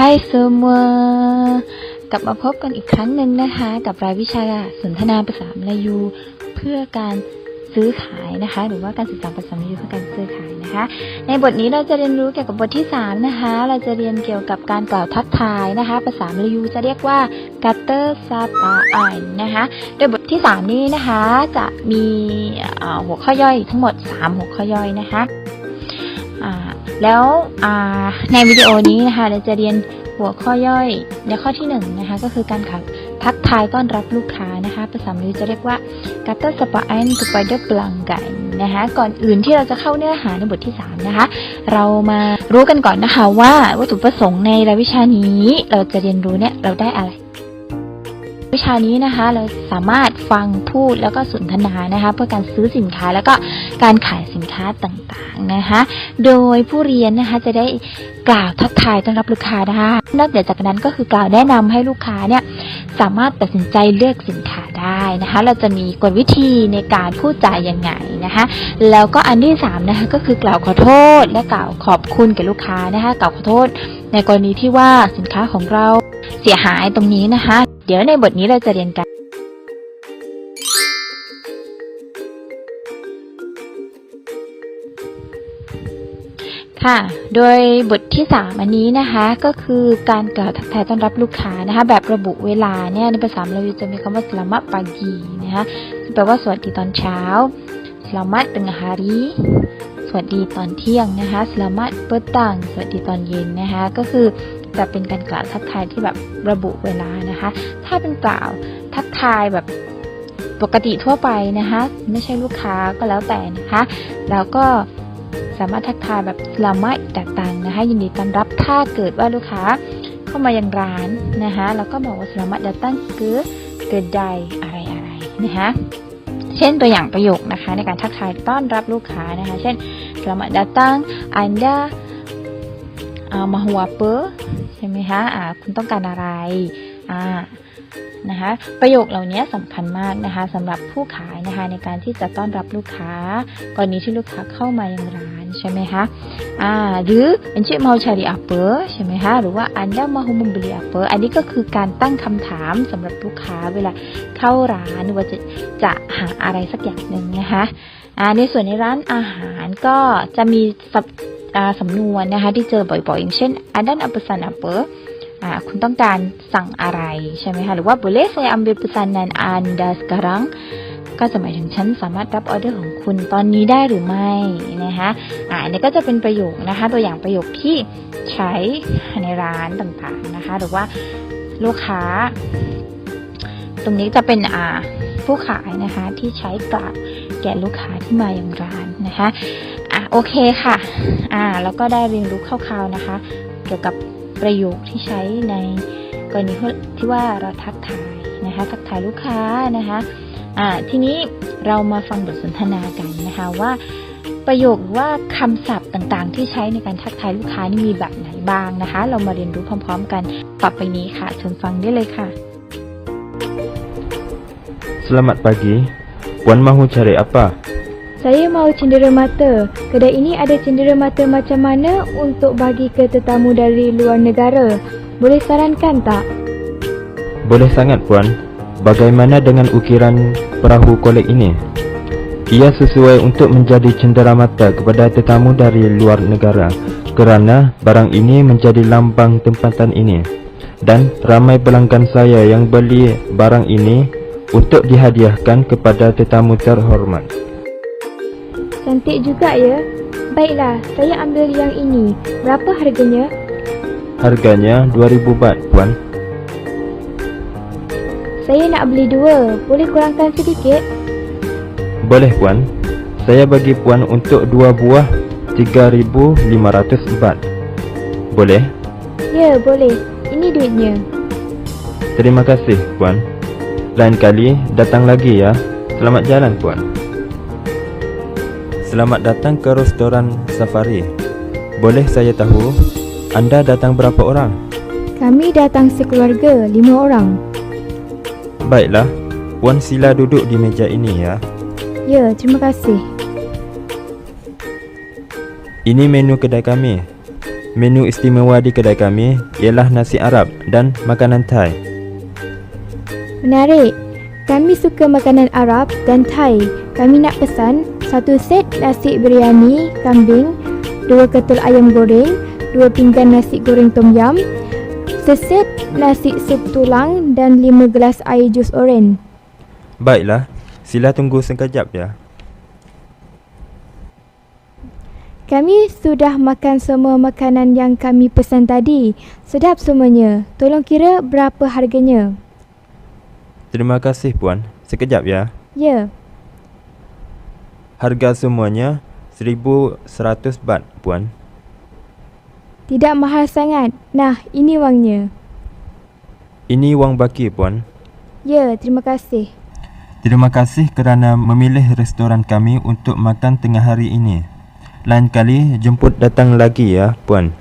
Hi semua กลับมาพบกันอีกครั้งหนึ่งนะคะ กับรายวิชาสนทนาภาษามลายู เพื่อการซื้อขายนะคะ หรือว่าการศึกษาภาษามลายูเพื่อการซื้อขายนะคะ ในบทนี้เราจะเรียนรู้เกี่ยวกับบทที่ 3 นะคะ เราจะเรียนเกี่ยวกับการกล่าวทักทายนะคะ ภาษามลายูจะเรียกว่า kata sapaan นะคะ โดยบทที่ 3 นี้นะคะจะมีหัวข้อย่อยทั้งหมด 3 หัวข้อย่อยนะคะ แล้วในวิดีโอนี้นะคะเราจะเรียนหัวข้อย่อยในข้อที่1นะคะก็คือการขับทักทายต้อนรับลูกค้านะคะภาษามลายูจะเรียกว่า kata sapaan kepada pelanggan นะคะก่อนอื่นที่เราจะเข้าเนื้อหาในบทที่ 3 นะคะ เรามารู้กันก่อนนะคะว่าวัตถุประสงค์ในรายวิชานี้เราจะเรียนรู้เนี่ยเราได้อะไร วิชานี้นะคะ เราสามารถฟังพูดแล้วก็สนทนานะคะ เพื่อการซื้อสินค้าแล้วก็การขายสินค้าต่างๆนะคะ โดยผู้เรียนนะคะจะได้กล่าวทักทายต้อนรับลูกค้าได้นอกจากนั้นก็คือกล่าวแนะนำให้ลูกค้าเนี่ยสามารถตัดสินใจเลือกสินค้าได้นะคะ เราจะมีกลวิธีในการพูดจายังไงนะคะ แล้วก็อันที่สามนะคะก็คือกล่าวขอโทษ และกล่าวขอบคุณแก่ลูกค้านะคะ กล่าวขอโทษ ในกรณีที่ว่าสินค้าของเราเสียหายตรงนี้นะคะ เดี๋ยวในบทนี้เราจะเรียนกัน ค่ะ โดยบทที่ 3 อันนี้นะคะ ก็คือการกล่าวทักทายต้อนรับลูกค้านะคะ แบบระบุเวลาเนี่ยในภาษามลาจะมีคำว่า selamat pagi นะคะแปลว่าสวัสดีตอนเช้า selamat tengah hari สวัสดีตอนเที่ยงนะคะ selamat petang สวัสดีตอนเย็นนะคะ ก็คือ จะเป็นการกล่าวทักทายที่แบบระบุเวลานะคะ ถ้าเป็นกล่าวทักทายแบบปกติทั่วไปนะคะ ไม่ใช่ลูกค้าก็แล้วแต่นะคะ แล้วก็สามารถทักทายแบบสลามัดดัดตังนะคะ ยินดีต้อนรับถ้าเกิดว่าลูกค้าเข้ามายังร้านนะคะแล้วก็บอกว่าสลามัดดัดตังคือเกิดใดอะไรอะไรนะคะเช่นตัวอย่างประโยคนะคะ ในการทักทายต้อนรับลูกค้านะคะ เช่น selamat datang anda uh, mahu apa ใช่ไหมคะอ่าคุณต้องการอะไรอ่านะคะประโยคเหล่านี้สำคัญมากนะคะสำหรับผู้ขายนะคะในการที่จะต้อนรับลูกค้ากรณีที่ลูกค้าเข้ามายังร้านใช่ไหมคะอ่าหรือ encik mau cari apa ใช่ไหมคะหรือว่า anda mahu membeli apa อันนี้ก็คือการตั้งคำถามสำหรับลูกค้าเวลาเข้าร้านว่าจะจะหาอะไรสักอย่างหนึ่งนะคะในส่วนในร้านอาหารก็จะมี สับอ่าสำนวนนะคะที่เจอบ่อยๆ อย่างเช่น anda nak pesan apa อ่าคุณต้องการสั่งอะไรใช่ไหมคะ หรือว่า boleh saya ambil pesanan anda sekarang ก็จะหมายถึงฉันสามารถรับออเดอร์ของคุณตอนนี้ได้หรือไม่นะคะอ่าอันนี้ก็จะเป็นประโยคนะคะ ตัวอย่างประโยคที่ใช้ในร้านต่างๆนะคะ หรือว่าลูกค้า ตรงนี้จะเป็นอ่าผู้ขายนะคะที่ใช้กล่าวแก่ลูกค้าที่มาอย่างร้านนะคะ อะโอเคค่ะ อ่าแล้วก็ได้เรียนรู้คร่าวๆนะคะ เกี่ยวกับประโยคที่ใช้ในกรณีที่ว่าเราทักทายนะคะ ทักทายลูกค้านะคะอ่าทีนี้เรามาฟังบทสนทนากันนะคะว่าประโยคว่าคำศัพท์ต่างๆ ที่ใช้ในการทักทายลูกค้านี่มีแบบไหนบ้างนะคะ เรามาเรียนรู้พร้อม ๆ กันต่อไปนี้ค่ะเชิญฟังได้เลยค่ะ Selamat pagi. Puan mahu cari apa? Saya mahu cendera mata. Kedai ini ada cendera mata macam mana untuk bagi ke tetamu dari luar negara? Boleh sarankan tak? Boleh sangat puan. Bagaimana dengan ukiran perahu kolek ini? Ia sesuai untuk menjadi cenderamata kepada tetamu dari luar negara kerana barang ini menjadi lambang tempatan ini. Dan ramai pelanggan saya yang beli barang ini untuk dihadiahkan kepada tetamu terhormat. Cantik juga ya. Baiklah, saya ambil yang ini. Berapa harganya? Harganya 2000 baht puan. Saya nak beli dua. Boleh kurangkan sedikit? Boleh puan. Saya bagi puan untuk dua buah 3500 baht. Boleh? Ya, boleh. Ini duitnya. Terima kasih puan. Lain kali datang lagi ya. Selamat jalan puan. Selamat datang ke restoran Safari. Boleh saya tahu anda datang berapa orang? Kami datang sekeluarga, lima orang. Baiklah, puan sila duduk di meja ini ya. Ya, terima kasih. Ini menu kedai kami. Menu istimewa di kedai kami ialah nasi Arab dan makanan Thai. Menarik. Kami suka makanan Arab dan Thai. Kami nak pesan satu set nasi biryani kambing, dua ketul ayam goreng, dua pinggan nasi goreng tom yum, seset nasi sup tulang dan lima gelas air jus oren. Baiklah, sila tunggu sekejap ya. Kami sudah makan semua makanan yang kami pesan tadi. Sedap semuanya. Tolong kira berapa harganya. Terima kasih puan. Sekejap ya. Ya, Harga semuanya 1100 baht puan. tidak mahal sangat. Nah, ini wangnya. Ini wang baki puan. Ya, terima kasih. Terima kasih kerana memilih restoran kami untuk makan tengah hari ini. Lain kali jemput datang lagi ya puan.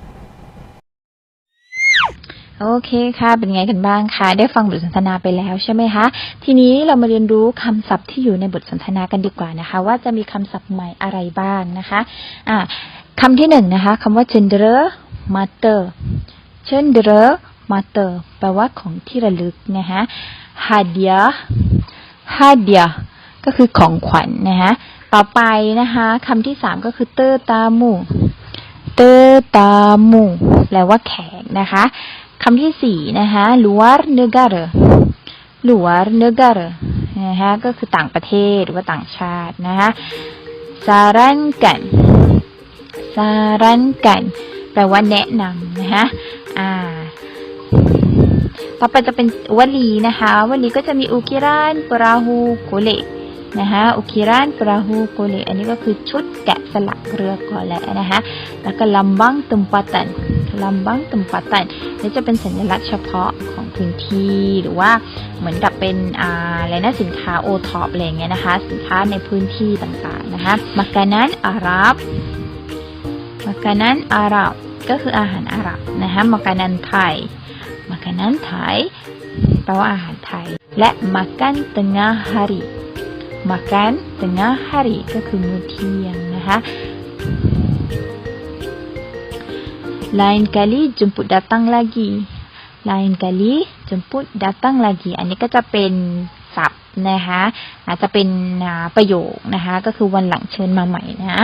โอเคค่ะ เป็นไงกันบ้างคะ ได้ฟังบทสนทนาไปแล้วใช่ไหมคะ ทีนี้เรามาเรียนรู้คำศัพท์ที่อยู่ในบทสนทนากันดีกว่านะคะ ว่าจะมีคำศัพท์ใหม่อะไรบ้างนะคะอ่าคำที่หนึ่งนะคะคำว่า gender matter gender matter แปลว่าของที่ระลึกนะคะ hadiah hadiah ก็คือของขวัญนะคะ ต่อไปนะคะคำที่สามก็คือเตอร์ตามู เตอร์ตามู แปลว่าแขกนะคะ คำที่สี่นะคะ luar negara luar negara นะคะก็คือต่างประเทศหรือว่าต่างชาตินะคะ sarankan sarankan แปลว่าแนะนำนะคะอ่า ต่อไปจะเป็นวลีนะคะวลีก็จะมีอุกิรานปราหูโกเลนะคะอุกิรานปราหูโกเลอันนี้ก็คือชุดแกะสลักเรือก่อนแหละนะคะแล้วก็ลำบังตุมปาตัน ลำบังตุมปาตันนี่จะเป็นสัญลักษณ์เฉพาะของพื้นที่ หรือว่าเหมือนกับเป็นอะไรนะสินค้าโอท็อปอะไรอย่างเงี้ยนะคะ สินค้าในพื้นที่ต่างๆนะคะมักกานั้นอาหรับมักกานั้นอาหรับก็คืออาหารอาหรับนะคะมักกานันไทยมักกานันไทยแปลว่าอาหารไทย และมักกันตงาฮาริมักกันตงาฮาริก็คือมื้อเที่ยงนะคะ Lain kali jemput datang lagi. Lain kali jemput datang lagi อันนี้ก็จะเป็นศัพท์นะคะอาจจะเป็นประโยคนะคะ ก็คือวันหลังเชิญมาใหม่นะ